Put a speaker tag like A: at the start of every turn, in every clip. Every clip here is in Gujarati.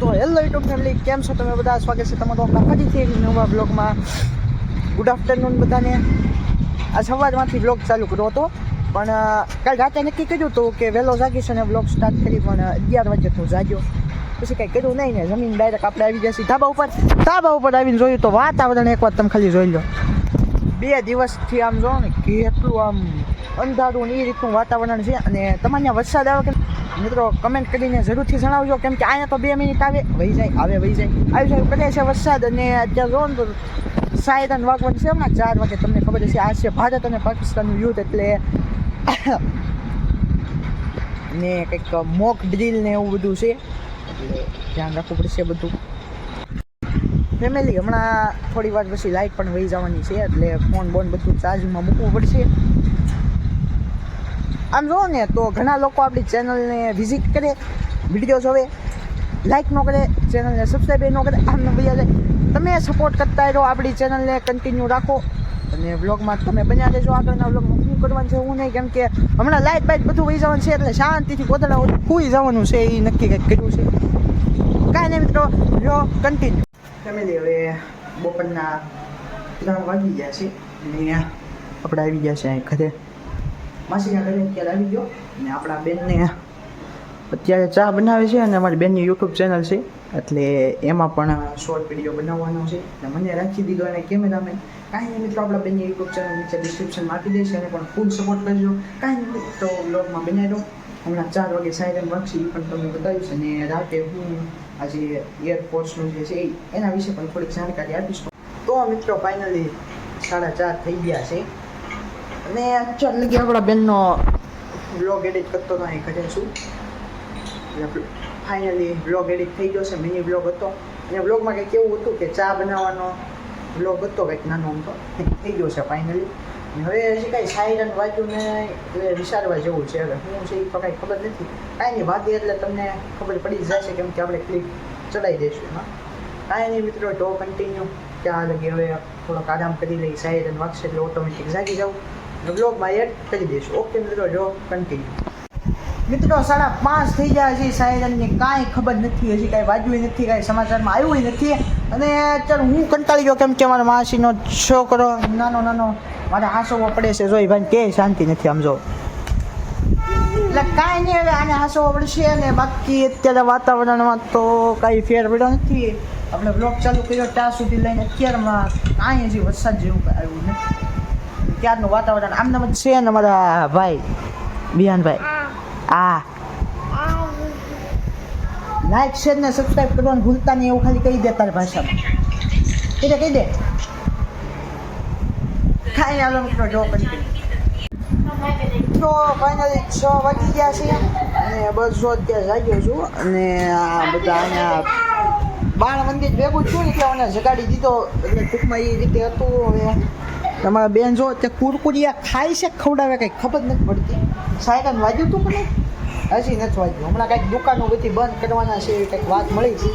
A: તો હેલો યુટ્યુબ ફેમિલી, કેમ છો તમે બધા? સ્વાગત છે તમારું આપણા ફરીથી એક નવા બ્લોગમાં ગુડ આફ્ટરનૂન બધાને. આ સવારમાંથી બ્લોગ ચાલુ કર્યો હતો, પણ કાલ રાતે નક્કી કર્યું હતું કે વહેલો જાગીશ અને બ્લોગ સ્ટાર્ટ કરી, પણ અગિયાર વાગે તો જાગ્યો. પછી કંઈ કર્યું નહીં ને, જમીન ડાયરેક્ટ આપણે આવી જશે ધાબા ઉપર. ધાબા ઉપર આવીને જોયું તો વાતાવરણ એક વાર તમે ખાલી જોઈ લો. બે દિવસથી આમ જો ને, કેટલું આમ અંધારું એ રીતનું વાતાવરણ છે અને તમારે વરસાદ આવે કે મિત્રો કમેન્ટ કરીને જરૂરથી જણાવજો, કેમ કે અહીંયા તો બે મિનિટ આવે, વહી જાય, આવે, વહી જાય. આવી જાય કરે છે વરસાદ અને અત્યારે જો ને તો અને વાગવાનું છે હમણાં ચાર વાગે, તમને ખબર હશે, આ છે ભારત અને પાકિસ્તાનનું યુદ્ધ એટલે ને કંઈક મોક ડ્રીલ ને એવું બધું છે. એટલે ધ્યાન રાખવું પડશે બધું. ફેમિલી હમણાં થોડી વાર પછી લાઇટ પણ વહી જવાની છે, એટલે ફોન બોન બધું ચાર્જમાં મૂકવું પડશે. આમ જુઓ ને, તો ઘણા લોકો આપણી ચેનલને વિઝિટ કરે વીડિયો જોવે લાઇક ન કરે ચેનલને સબસ્ક્રાઈબ ન કરે, આમ ન જાય તમે સપોર્ટ કરતા રહો આપણી ચેનલને કન્ટિન્યુ રાખો. અને વ્લોગમાં તમે બન્યા રહેજો આગળના વ્લોગમાં શું કરવાનું છે, હું નહીં, કેમ કે હમણાં લાઇટ બાઇટ બધું વહી જવાનું છે, એટલે શાંતિથી ગોદડા ખુઈ જવાનું છે, એ નક્કી કંઈક કર્યું છે. કાંઈ નહીં મિત્રો જો કન્ટિન્યુ ફેમિલી હવે બપોરના ત્રણ વાગી ગયા છે, અને આપણે આવી ગયા છે અહીં ઘરે. માસીના ઘરે અત્યારે આવી ગયો અને આપણા બેનને અત્યારે ચા બનાવે છે અને અમારી બેનની યુટ્યુબ ચેનલ છે. એટલે એમાં પણ શોર્ટ વીડિયો બનાવવાનો છે. અને મને રાખી દીધો અને કેમેરામેન, કાંઈ નહીં મિત્રો, આપણા બેનની યુટ્યુબ ચેનલ નીચે ડિસ્ક્રિપ્શનમાં આપી દઈશ. અને પણ ફૂલ સપોર્ટ કરજો. કાંઈ નહીં તો બ્લોગમાં બનાવી દો હમણાં ચાર વાગે સાયરન વાગશે એ પણ તમને બતાવીશ. અને રાતે હું આજે એરફોર્સનું જે છે, એના વિશે પણ થોડીક જાણકારી આપીશ. તો મિત્રો ફાઇનલી સાડા ચાર થઈ ગયા છે. અને ચાલ લગી આપણા બેનનો બ્લોગ એડિટ કરતો તો અહીં ઘરે છું. એટલે ફાઇનલી બ્લોગ એડિટ થઈ ગયો છે મિની બ્લોગ હતો. અને બ્લોગમાં કંઈક એવું હતું કે ચા બનાવવાનો બ્લોગ હતો, કંઈક નાનો અમથો થઈ ગયો છે ફાઇનલી હવે હજી કાંઈ સાયરન વાંચ્યું ને એટલે વિચારવા જેવું છે. હવે શું છે એ તો કાંઈ ખબર નથી. કાંઈ નહીં વાગે એટલે તમને ખબર પડી જ જશે કેમ કે આપણે ક્લિપ ચડાવી દઈશું એમાં. કાંઈ નહીં મિત્રો, તો કન્ટિન્યુ ત્યાં લગી હવે થોડોક આરામ કરી લઈ સાયરન વાગશે એટલે ઓટોમેટિક જાગી જાઉં. અને બ્લોગમાં એડ કરી દઈશું ઓકે મિત્રો જો કન્ટિન્યુ મિત્રો, સાડા પાંચ થઈ ગયા છે. સાયરનની કાંઈ ખબર નથી. હજી કાંઈ વાંચ્યું નથી, કાંઈ સમાચારમાં આવ્યું નથી. અને અત્યારે હું કંટાળી ગયો, કેમ કે મારા માસીનો છોકરો, નાનો નાનો, મારે હાંસવો પડે છે. જોઈ, ભાઈ, કે શાંતિ નથી આમ જો. એટલે કાંઈ નહીં, હવે આને હાંસવો પડશે અને બાકી અત્યારે વાતાવરણમાં તો કાંઈ ફેર પડ્યો નથી. આપણે બ્લોક ચાલુ કર્યો, ત્યાં સુધી લઈને અત્યારમાં કાંઈ હજી વરસાદ જેવું આવ્યું નથી. ત્યારનું વાતાવરણ આમ નામ છે ને મારા ભાઈ બિહાનભાઈ. આ. લાઈક શેર ને સબસ્ક્રાઇબ કરવાનું ભૂલતા નહીં એવું ખાલી કહી દે તારી ભાષામાં. કહી કહી દે. ખાઈ આલો મિત્રો જો કરી તો ફાઇનલી છ વાગી ગયા છે. અને બસ અત્યારે જાગ્યો છું. અને આ બધા અહીંયા બાળ મંદિર ભેગું છું ને એટલે મને જગાડી દીધો. એટલે ટૂંકમાં એ રીતે હતું હવે. તમારા બેન જો તે કુરકુરિયા ખાય છે, ખવડાવે કંઈ ખબર નથી પડતી. સાયકલ વાગ્યું હતું કે હજી નથી વાગ્યું. હમણાં કંઈક દુકાનો બધી બંધ કરવાના છે એવી કંઈક વાત મળી છે.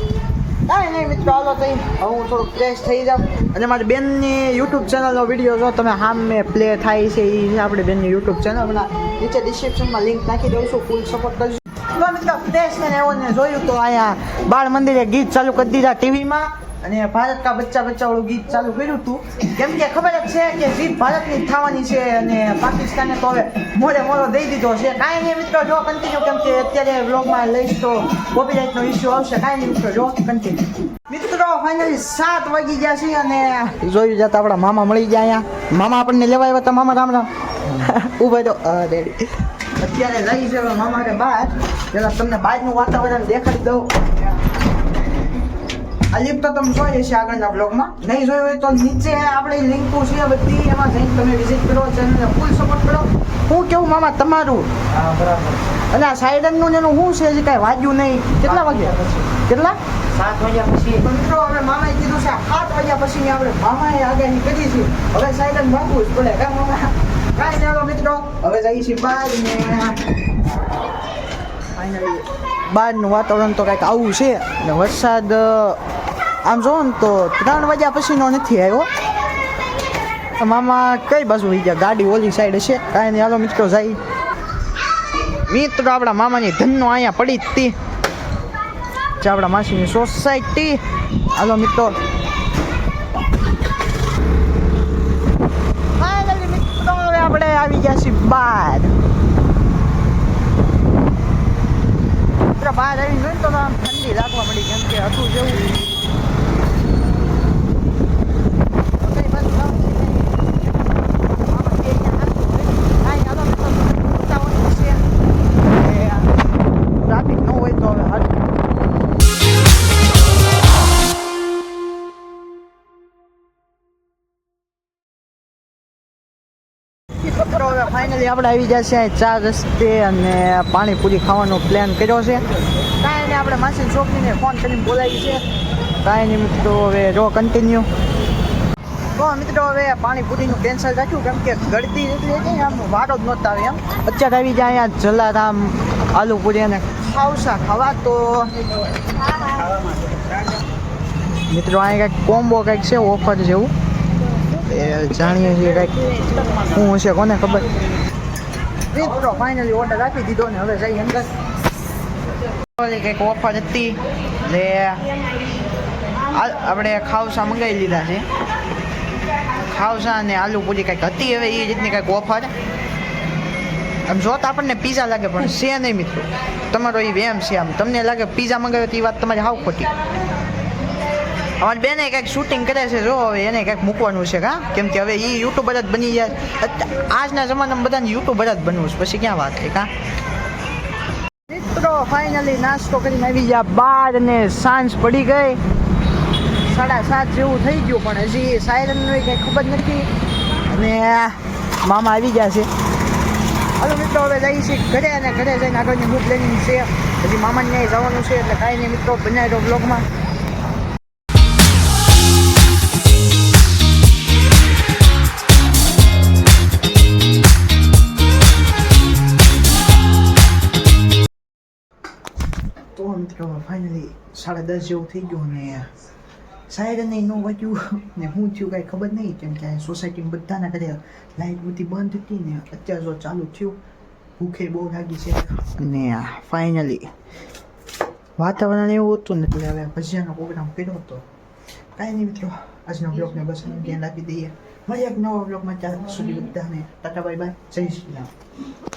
A: કાંઈ નહીં મિત્રો, હાલો થઈ હવે હું થોડુંક ફ્રેશ થઈ જાઉં. અને મારી બેનની યુટ્યુબ ચેનલનો વીડિયો જો તમે સામે પ્લે થાય છે એ આપણે બેનની યુટ્યુબ ચેનલ. હમણાં નીચે ડિસ્ક્રિપ્શનમાં લિંક નાખી દઉં છું ફૂલ સપોર્ટ કરજો. તો મિત્રો ફ્રેશ ને એવો ને જોયું તો અહીંયા બાળ મંદિરે ગીત ચાલુ કરી દીધા ટીવીમાં. અને ભારત કા બચ્ચા બચ્ચા વાળું ગીત ચાલુ કર્યું હતું. કેમ કે ખબર જ છે કે જીત ભારતની થવાની છે અને પાકિસ્તાને તો હવે મોડે મોડો દઈ દીધો છે. કાંઈ નહીં મિત્રો, જો કન્ટિન્યુ કેમ કે અત્યારે વ્લોગમાં લઈશ તો કોપીરાઇટનો ઇસ્યુ આવશે. કાંઈ નહીં મિત્રો, જો કન્ટિન્યુ મિત્રો ફાઇનલી સાત વાગી ગયા છે અને જોયું જતા આપણા મામા મળી ગયા અહીંયા. મામા આપણને લેવા આવ્યા હતા. મામા રામ રામ. ઊભા તો અત્યારે લઈ છે મામા બહાર. પેલા તમને બહારનું વાતાવરણ દેખાડી દઉં. આ લિફ્ટ તમે જોઈએ છે આગળના બ્લોગમાં નહીં જોયું હોય તો નીચે આપણે લિંકો છે બધી એમાં જઈને તમે વિઝિટ કરો ચેનલને ફૂલ સપોર્ટ કરો. હું કેવું મામા તમારું?
B: હા બરાબર
A: અને આ સાયરનનું ને એનું શું છે? હજી કાંઈ વાગ્યું નહીં. કેટલા વાગ્યા? કેટલા?
B: સાત વાગ્યા પછી.
A: મિત્રો હવે મામાએ કીધું છે સાત વાગ્યા પછી આપણે મામાએ આગાહી કરી છે. હવે સાયરન વાગવું જ પડે. કા મામા? કાંઈ હાલો મિત્રો. હવે જઈએ છીએ બહાર ને ફાઇનલી બહારનું વાતાવરણ તો કંઈક આવું છે. અને વરસાદ આમ જોવો ને તો ત્રણ વાગ્યા પછીનો નથી આવ્યો. મામા કઈ બાજુ વહી ગયા? ગાડી ઓલી સાઈડ છે કાંઈ નહીં. હાલો મિત્રો જાય મિત્રો, આપણા મામાની ધનનો અહીંયા પડી જ તી જે આપણા માસીની સોસાયટી હાલો મિત્રો. આપણે આવી ગયા છીએ બહાર. બહાર આવી જોઈએ તો ઠંડી લાગવા મળી કેમ કે હતું જેવું ફાઇનલી આપણે આવી છે અહીં ચાર રસ્તે અને પાણીપુરી ખાવાનો પ્લાન કર્યો છે. કાંઈ નહીં આપણે માસી છોકરીને ફોન કરીને બોલાવી છે. કાંઈ નહીં મિત્રો હવે જો કન્ટિન્યુ તો મિત્રો હવે પાણીપુરીનું કેન્સલ રાખ્યું, કેમ કે ગળતી એટલી હતી, આમ વારો જ નહોતા આવે એમ. અત્યારે આવી જાય અહીંયા જલારામ આલુપુરી અને ખાવસા ખાવા, તો મિત્રો અહીંયા કંઈક કોમ્બો કંઈક છે ઓફર જેવું. જાણીએ છીએ કંઈક શું હશે, કોને ખબર? મિત્રો ફાઇનલી ઓર્ડર આપી દીધો ને હવે જઈ અંદર કંઈક ઓફર હતી જે આપણે ખાવસા મંગાવી લીધા છે. ખાવસા અને આલુ પૂરી કંઈક હતી હવે એ રીતની કંઈક ઓફર આમ જોતા આપણને પીઝા લાગે, પણ છે નહીં મિત્રો. તમારો એ વેમ છે આમ. તમને લાગે પીઝા મંગાવ્યો તો એ વાત તમારી હાવ ખોટી. અમારી બેને કંઈક શૂટિંગ કરે છે, જો હવે એને કંઈક મૂકવાનું છે કા કેમ કે હવે એ યુટ્યુબર જ બની જાય. આજના જમાનામાં બધાને યુટ્યુબર જ બનવું છે. પછી ક્યાં વાત છે, કા? મિત્રો ફાઇનલી નાસ્તો કરીને આવી ગયા. બાર ને સાંજ પડી ગઈ. સાડા સાત જેવું થઈ ગયું, પણ હજી સાયરનની કંઈ ખબર નથી. અને મામા આવી ગયા છે. હલો મિત્રો, હવે જઈએ છીએ ઘરે અને ઘરે જઈને આગળની બુક પ્લેનિંગ છે. હજી મામાને જવાનું છે, એટલે કાંઈ નહીં મિત્રો બનાવી દો બ્લોગમાં મિત્રો ફાઇનલી સાડા દસ જેવું થઈ ગયું અને સાહેબ નહીં ન વાગ્યું ને હું થયું કાંઈ ખબર નહીં કેમ કે સોસાયટીમાં બધાના ઘરે લાઇટ બધી બંધ હતી ને અત્યાર જો ચાલુ થયું ભૂખે બહુ લાગી છે ને ફાઇનલી વાતાવરણ એવું હતું ને એટલે હવે ભજીયાનો પ્રોગ્રામ કર્યો હતો કાંઈ નહીં મિત્રો આજનો બ્લોગને બસ ધ્યાન રાખી દઈએ મળીએ એક નવા બ્લોગમાં ત્યાં સુધી બધાને ટાટા બાય બાય જય શ્રી રામ